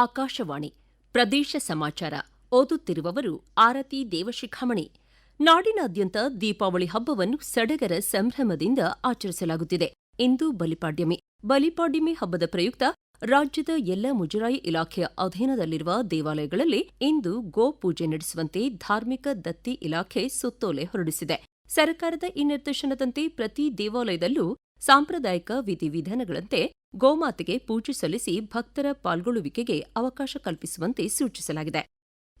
ಆಕಾಶವಾಣಿ ಪ್ರದೇಶ ಸಮಾಚಾರ ಓದುತ್ತಿರುವವರು ಆರತಿ ದೇವಶಿಖಾಮಣಿ. ನಾಡಿನಾದ್ಯಂತ ದೀಪಾವಳಿ ಹಬ್ಬವನ್ನು ಸಡಗರ ಸಂಭ್ರಮದಿಂದ ಆಚರಿಸಲಾಗುತ್ತಿದೆ. ಇಂದು ಬಲಿಪಾಡ್ಯಮಿ. ಬಲಿಪಾಡ್ಯಮಿ ಹಬ್ಬದ ಪ್ರಯುಕ್ತ ರಾಜ್ಯದ ಎಲ್ಲ ಮುಜರಾಯಿ ಇಲಾಖೆಯ ಅಧೀನದಲ್ಲಿರುವ ದೇವಾಲಯಗಳಲ್ಲಿ ಇಂದು ಗೋಪೂಜೆ ನಡೆಸುವಂತೆ ಧಾರ್ಮಿಕ ದತ್ತಿ ಇಲಾಖೆ ಸುತ್ತೋಲೆ ಹೊರಡಿಸಿದೆ. ಸರ್ಕಾರದ ಈ ನಿರ್ದೇಶನದಂತೆ ಪ್ರತಿ ದೇವಾಲಯದಲ್ಲೂ ಸಾಂಪ್ರದಾಯಿಕ ವಿಧಿವಿಧಾನಗಳಂತೆ ಗೋಮಾತೆಗೆ ಪೂಜೆ ಸಲ್ಲಿಸಿ ಭಕ್ತರ ಪಾಲ್ಗೊಳ್ಳುವಿಕೆಗೆ ಅವಕಾಶ ಕಲ್ಪಿಸುವಂತೆ ಸೂಚಿಸಲಾಗಿದೆ.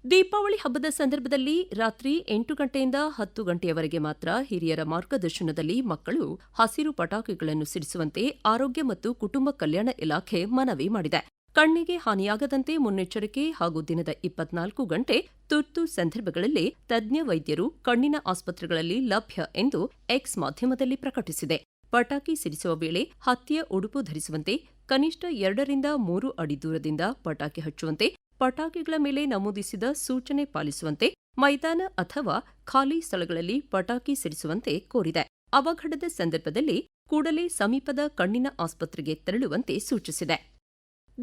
ದೀಪಾವಳಿ ಹಬ್ಬದ ಸಂದರ್ಭದಲ್ಲಿ ರಾತ್ರಿ ಎಂಟು ಗಂಟೆಯಿಂದ ಹತ್ತು ಗಂಟೆಯವರೆಗೆ ಮಾತ್ರ ಹಿರಿಯರ ಮಾರ್ಗದರ್ಶನದಲ್ಲಿ ಮಕ್ಕಳು ಹಸಿರು ಪಟಾಕಿಗಳನ್ನು ಸಿಡಿಸುವಂತೆ ಆರೋಗ್ಯ ಮತ್ತು ಕುಟುಂಬ ಕಲ್ಯಾಣ ಇಲಾಖೆ ಮನವಿ ಮಾಡಿದೆ. ಕಣ್ಣಿಗೆ ಹಾನಿಯಾಗದಂತೆ ಮುನ್ನೆಚ್ಚರಿಕೆ ಹಾಗೂ ದಿನದ ಇಪ್ಪತ್ನಾಲ್ಕು ಗಂಟೆ ತುರ್ತು ಸಂದರ್ಭಗಳಲ್ಲಿ ತಜ್ಞ ವೈದ್ಯರು ಕಣ್ಣಿನ ಆಸ್ಪತ್ರೆಗಳಲ್ಲಿ ಲಭ್ಯ ಎಂದು ಎಕ್ಸ್ ಮಾಧ್ಯಮದಲ್ಲಿ ಪ್ರಕಟಿಸಿದೆ. ಪಟಾಕಿ ಸಿಡಿಸುವ ವೇಳೆ ಹತ್ತಿಯ ಉಡುಪು ಧರಿಸುವಂತೆ, ಕನಿಷ್ಠ ಎರಡರಿಂದ ಮೂರು ಅಡಿ ದೂರದಿಂದ ಪಟಾಕಿ ಹಚ್ಚುವಂತೆ, ಪಟಾಕಿಗಳ ಮೇಲೆ ನಮೂದಿಸಿದ ಸೂಚನೆ ಪಾಲಿಸುವಂತೆ, ಮೈದಾನ ಅಥವಾ ಖಾಲಿ ಸ್ಥಳಗಳಲ್ಲಿ ಪಟಾಕಿ ಸಿಡಿಸುವಂತೆ ಕೋರಿದೆ. ಅವಘಡದ ಸಂದರ್ಭದಲ್ಲಿ ಕೂಡಲೇ ಸಮೀಪದ ಕಣ್ಣಿನ ಆಸ್ಪತ್ರೆಗೆ ತೆರಳುವಂತೆ ಸೂಚಿಸಿದೆ.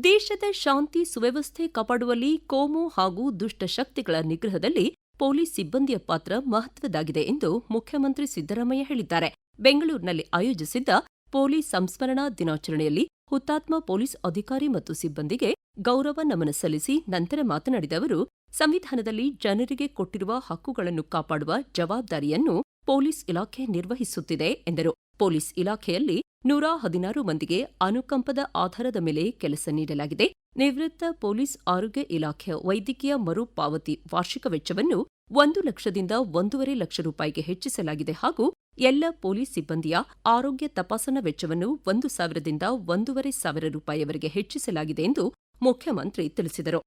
ದೇಶದ ಶಾಂತಿ ಸುವ್ಯವಸ್ಥೆ ಕಾಪಾಡುವಲ್ಲಿ ಕೋಮು ಹಾಗೂ ದುಷ್ಟಶಕ್ತಿಗಳ ನಿಗ್ರಹದಲ್ಲಿ ಪೊಲೀಸ್ ಸಿಬ್ಬಂದಿಯ ಪಾತ್ರ ಮಹತ್ವದಾಗಿದೆ ಎಂದು ಮುಖ್ಯಮಂತ್ರಿ ಸಿದ್ದರಾಮಯ್ಯ ಹೇಳಿದ್ದಾರೆ. ಬೆಂಗಳೂರಿನಲ್ಲಿ ಆಯೋಜಿಸಿದ್ದ ಪೊಲೀಸ್ ಸಂಸ್ಮರಣಾ ದಿನಾಚರಣೆಯಲ್ಲಿ ಹುತಾತ್ಮ ಪೊಲೀಸ್ ಅಧಿಕಾರಿ ಮತ್ತು ಸಿಬ್ಬಂದಿಗೆ ಗೌರವ ನಮನ ಸಲ್ಲಿಸಿ ನಂತರ ಮಾತನಾಡಿದ ಅವರು, ಸಂವಿಧಾನದಲ್ಲಿ ಜನರಿಗೆ ಕೊಟ್ಟಿರುವ ಹಕ್ಕುಗಳನ್ನು ಕಾಪಾಡುವ ಜವಾಬ್ದಾರಿಯನ್ನು ಪೊಲೀಸ್ ಇಲಾಖೆ ನಿರ್ವಹಿಸುತ್ತಿದೆ ಎಂದರು. ಪೊಲೀಸ್ ಇಲಾಖೆಯಲ್ಲಿ ನೂರ ಹದಿನಾರು ಮಂದಿಗೆ ಅನುಕಂಪದ ಆಧಾರದ ಮೇಲೆ ಕೆಲಸ ನೀಡಲಾಗಿದೆ. ನಿವೃತ್ತ ಪೊಲೀಸ್ ಆರೋಗ್ಯ ಇಲಾಖೆಯ ವೈದ್ಯಕೀಯ ಮರುಪಾವತಿ ವಾರ್ಷಿಕ ವೆಚ್ಚವನ್ನು ಒಂದು ಲಕ್ಷದಿಂದ ಒಂದೂವರೆ ಲಕ್ಷ ರೂಪಾಯಿಗೆ ಹೆಚ್ಚಿಸಲಾಗಿದೆ ಹಾಗೂ ಎಲ್ಲ ಪೊಲೀಸ್ ಸಿಬ್ಬಂದಿಯ ಆರೋಗ್ಯ ತಪಾಸಣಾ ವೆಚ್ಚವನ್ನು ಒಂದು ಸಾವಿರದಿಂದ ಒಂದೂವರೆ ಸಾವಿರ ರೂಪಾಯಿವರೆಗೆ ಹೆಚ್ಚಿಸಲಾಗಿದೆ ಎಂದು ಮುಖ್ಯಮಂತ್ರಿ ತಿಳಿಸಿದರು.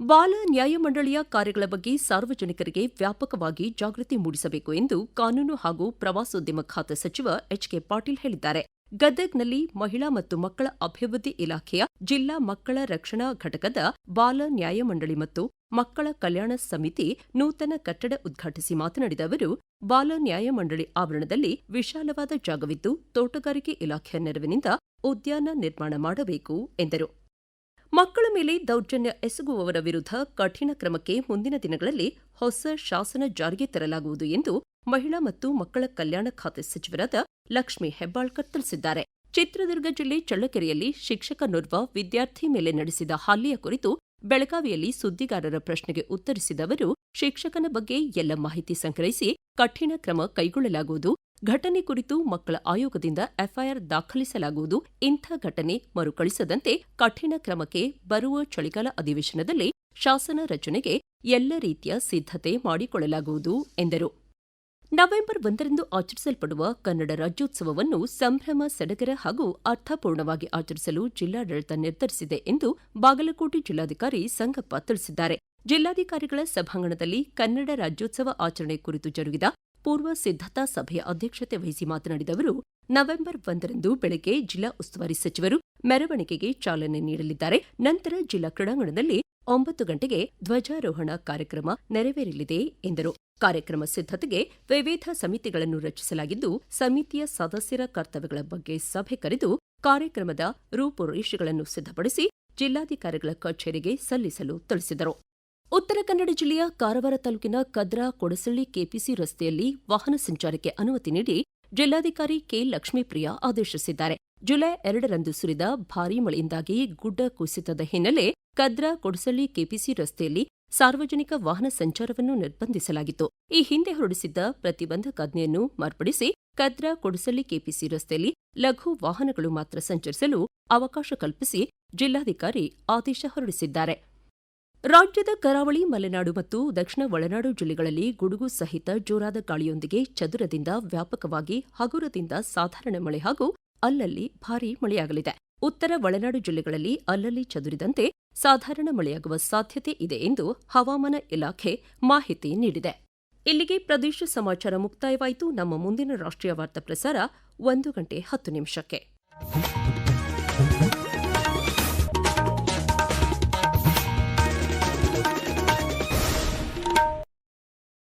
ಬಾಲ ನ್ಯಾಯಮಂಡಳಿಯ ಕಾರ್ಯಗಳ ಬಗ್ಗೆ ಸಾರ್ವಜನಿಕರಿಗೆ ವ್ಯಾಪಕವಾಗಿ ಜಾಗೃತಿ ಮೂಡಿಸಬೇಕು ಎಂದು ಕಾನೂನು ಹಾಗೂ ಪ್ರವಾಸೋದ್ಯಮ ಖಾತೆ ಸಚಿವ ಎಚ್ ಕೆ ಪಾಟೀಲ್ ಹೇಳಿದ್ದಾರೆ. ಗದಗ್ನಲ್ಲಿ ಮಹಿಳಾ ಮತ್ತು ಮಕ್ಕಳ ಅಭಿವೃದ್ಧಿ ಇಲಾಖೆಯ ಜಿಲ್ಲಾ ಮಕ್ಕಳ ರಕ್ಷಣಾ ಘಟಕದ ಬಾಲ ನ್ಯಾಯಮಂಡಳಿ ಮತ್ತು ಮಕ್ಕಳ ಕಲ್ಯಾಣ ಸಮಿತಿ ನೂತನ ಕಟ್ಟಡ ಉದ್ಘಾಟಿಸಿ ಮಾತನಾಡಿದ ಅವರು, ಬಾಲ ನ್ಯಾಯಮಂಡಳಿ ಆವರಣದಲ್ಲಿ ವಿಶಾಲವಾದ ಜಾಗವಿದ್ದು ತೋಟಗಾರಿಕೆ ಇಲಾಖೆಯ ನೆರವಿನಿಂದ ಉದ್ಯಾನ ನಿರ್ಮಾಣ ಮಾಡಬೇಕು ಎಂದರು. ಮಕ್ಕಳ ಮೇಲೆ ದೌರ್ಜನ್ಯ ಎಸಗುವವರ ವಿರುದ್ಧ ಕಠಿಣ ಕ್ರಮಕ್ಕೆ ಮುಂದಿನ ದಿನಗಳಲ್ಲಿ ಹೊಸ ಶಾಸನ ಜಾರಿಗೆ ತರಲಾಗುವುದು ಎಂದು ಮಹಿಳಾ ಮತ್ತು ಮಕ್ಕಳ ಕಲ್ಯಾಣ ಖಾತೆ ಸಚಿವರಾದ ಲಕ್ಷ್ಮಿ ಹೆಬ್ಬಾಳ್ಕರ್ ತಿಳಿಸಿದ್ದಾರೆ. ಚಿತ್ರದುರ್ಗ ಜಿಲ್ಲೆ ಚಳ್ಳಕೆರೆಯಲ್ಲಿ ಶಿಕ್ಷಕನೋರ್ವ ವಿದ್ಯಾರ್ಥಿ ಮೇಲೆ ನಡೆಸಿದ ಹಲ್ಲೆಯ ಕುರಿತು ಬೆಳಗಾವಿಯಲ್ಲಿ ಸುದ್ದಿಗಾರರ ಪ್ರಶ್ನೆಗೆ ಉತ್ತರಿಸಿದ ಅವರು, ಶಿಕ್ಷಕನ ಬಗ್ಗೆ ಎಲ್ಲ ಮಾಹಿತಿ ಸಂಗ್ರಹಿಸಿ ಕಠಿಣ ಕ್ರಮ ಕೈಗೊಳ್ಳಲಾಗುವುದು. ಘಟನೆ ಕುರಿತು ಮಕ್ಕಳ ಆಯೋಗದಿಂದ ಎಫ್ಐಆರ್ ದಾಖಲಿಸಲಾಗುವುದು. ಇಂಥ ಘಟನೆ ಮರುಕಳಿಸದಂತೆ ಕಠಿಣ ಕ್ರಮಕ್ಕೆ ಬರುವ ಚಳಿಗಾಲ ಅಧಿವೇಶನದಲ್ಲಿ ಶಾಸನ ರಚನೆಗೆ ಎಲ್ಲ ರೀತಿಯ ಸಿದ್ಧತೆ ಮಾಡಿಕೊಳ್ಳಲಾಗುವುದು ಎಂದರು. ನವೆಂಬರ್ ಒಂದರಂದು ಆಚರಿಸಲ್ಪಡುವ ಕನ್ನಡ ರಾಜ್ಯೋತ್ಸವವನ್ನು ಸಂಭ್ರಮ, ಸಡಗರ ಹಾಗೂ ಅರ್ಥಪೂರ್ಣವಾಗಿ ಆಚರಿಸಲು ಜಿಲ್ಲಾಡಳಿತ ನಿರ್ಧರಿಸಿದೆ ಎಂದು ಬಾಗಲಕೋಟೆ ಜಿಲ್ಲಾಧಿಕಾರಿ ಸಂಗಪ್ಪ ತಿಳಿಸಿದ್ದಾರೆ. ಜಿಲ್ಲಾಧಿಕಾರಿಗಳ ಸಭಾಂಗಣದಲ್ಲಿ ಕನ್ನಡ ರಾಜ್ಯೋತ್ಸವ ಆಚರಣೆ ಕುರಿತು ಜರುಗಿದ ಪೂರ್ವ ಸಿದ್ಧತಾ ಸಭೆಯ ಅಧ್ಯಕ್ಷತೆ ವಹಿಸಿ ಮಾತನಾಡಿದ ಅವರು, ನವೆಂಬರ್ ಒಂದರಂದು ಬೆಳಗ್ಗೆ ಜಿಲ್ಲಾ ಉಸ್ತುವಾರಿ ಸಚಿವರು ಮೆರವಣಿಗೆಗೆ ಚಾಲನೆ ನೀಡಲಿದ್ದಾರೆ. ನಂತರ ಜಿಲ್ಲಾ ಕ್ರೀಡಾಂಗಣದಲ್ಲಿ ಒಂಬತ್ತು ಗಂಟೆಗೆ ಧ್ವಜಾರೋಹಣ ಕಾರ್ಯಕ್ರಮ ನೆರವೇರಲಿದೆ ಎಂದರು. ಕಾರ್ಯಕ್ರಮ ಸಿದ್ಧತೆಗೆ ವಿವಿಧ ಸಮಿತಿಗಳನ್ನು ರಚಿಸಲಾಗಿದ್ದು, ಸಮಿತಿಯ ಸದಸ್ಯರ ಕರ್ತವ್ಯಗಳ ಬಗ್ಗೆ ಸಭೆ ಕರೆದು ಕಾರ್ಯಕ್ರಮದ ರೂಪುರೇಷೆಗಳನ್ನು ಸಿದ್ಧಪಡಿಸಿ ಜಿಲ್ಲಾಧಿಕಾರಿಗಳ ಕಚೇರಿಗೆ ಸಲ್ಲಿಸಲು ತಿಳಿಸಿದರು. ಉತ್ತರ ಕನ್ನಡ ಜಿಲ್ಲೆಯ ಕಾರವಾರ ತಾಲೂಕಿನ ಕದ್ರಾ ಕೊಡಸಳ್ಳಿ ಕೆಪಿಸಿ ರಸ್ತೆಯಲ್ಲಿ ವಾಹನ ಸಂಚಾರಕ್ಕೆ ಅನುಮತಿ ನೀಡಿ ಜಿಲ್ಲಾಧಿಕಾರಿ ಕೆ. ಲಕ್ಷ್ಮೀಪ್ರಿಯಾ ಆದೇಶಿಸಿದ್ದಾರೆ. ಜುಲೈ ಎರಡರಂದು ಸುರಿದ ಭಾರೀ ಮಳೆಯಿಂದಾಗಿ ಗುಡ್ಡ ಕುಸಿತದ ಹಿನ್ನೆಲೆ ಕದ್ರಾ ಕೊಡಸಳ್ಳಿ ಕೆಪಿಸಿ ರಸ್ತೆಯಲ್ಲಿ ಸಾರ್ವಜನಿಕ ವಾಹನ ಸಂಚಾರವನ್ನು ನಿರ್ಬಂಧಿಸಲಾಗಿತ್ತು. ಈ ಹಿಂದೆ ಹೊರಡಿಸಿದ್ದ ಪ್ರತಿಬಂಧಕಾಜ್ಞೆಯನ್ನು ಮಾರ್ಪಡಿಸಿ ಕದ್ರಾ ಕೊಡಸಳ್ಳಿ ಕೆಪಿಸಿ ರಸ್ತೆಯಲ್ಲಿ ಲಘು ವಾಹನಗಳು ಮಾತ್ರ ಸಂಚರಿಸಲು ಅವಕಾಶ ಕಲ್ಪಿಸಿ ಜಿಲ್ಲಾಧಿಕಾರಿ ಆದೇಶ ಹೊರಡಿಸಿದ್ದಾರೆ. ರಾಜ್ಯದ ಕರಾವಳಿ, ಮಲೆನಾಡು ಮತ್ತು ದಕ್ಷಿಣ ಒಳನಾಡು ಜಿಲ್ಲೆಗಳಲ್ಲಿ ಗುಡುಗು ಸಹಿತ ಜೋರಾದ ಗಾಳಿಯೊಂದಿಗೆ ಚದುರದಿಂದ ವ್ಯಾಪಕವಾಗಿ ಹಗುರದಿಂದ ಸಾಧಾರಣ ಮಳೆ ಹಾಗೂ ಅಲ್ಲಲ್ಲಿ ಭಾರೀ ಮಳೆಯಾಗಲಿದೆ. ಉತ್ತರ ಒಳನಾಡು ಜಿಲ್ಲೆಗಳಲ್ಲಿ ಅಲ್ಲಲ್ಲಿ ಚದುರಿದಂತೆ ಸಾಧಾರಣ ಮಳೆಯಾಗುವ ಸಾಧ್ಯತೆ ಇದೆ ಎಂದು ಹವಾಮಾನ ಇಲಾಖೆ ಮಾಹಿತಿ ನೀಡಿದೆ. ಇಲ್ಲಿಗೆ ಪ್ರದೇಶ ಸಮಾಚಾರ ಮುಕ್ತಾಯವಾಯಿತು. ನಮ್ಮ ಮುಂದಿನ ರಾಷ್ಟ್ರೀಯ ವಾರ್ತಾ ಪ್ರಸಾರ ಒಂದು ಗಂಟೆ ಹತ್ತು ನಿಮಿಷಕ್ಕೆ.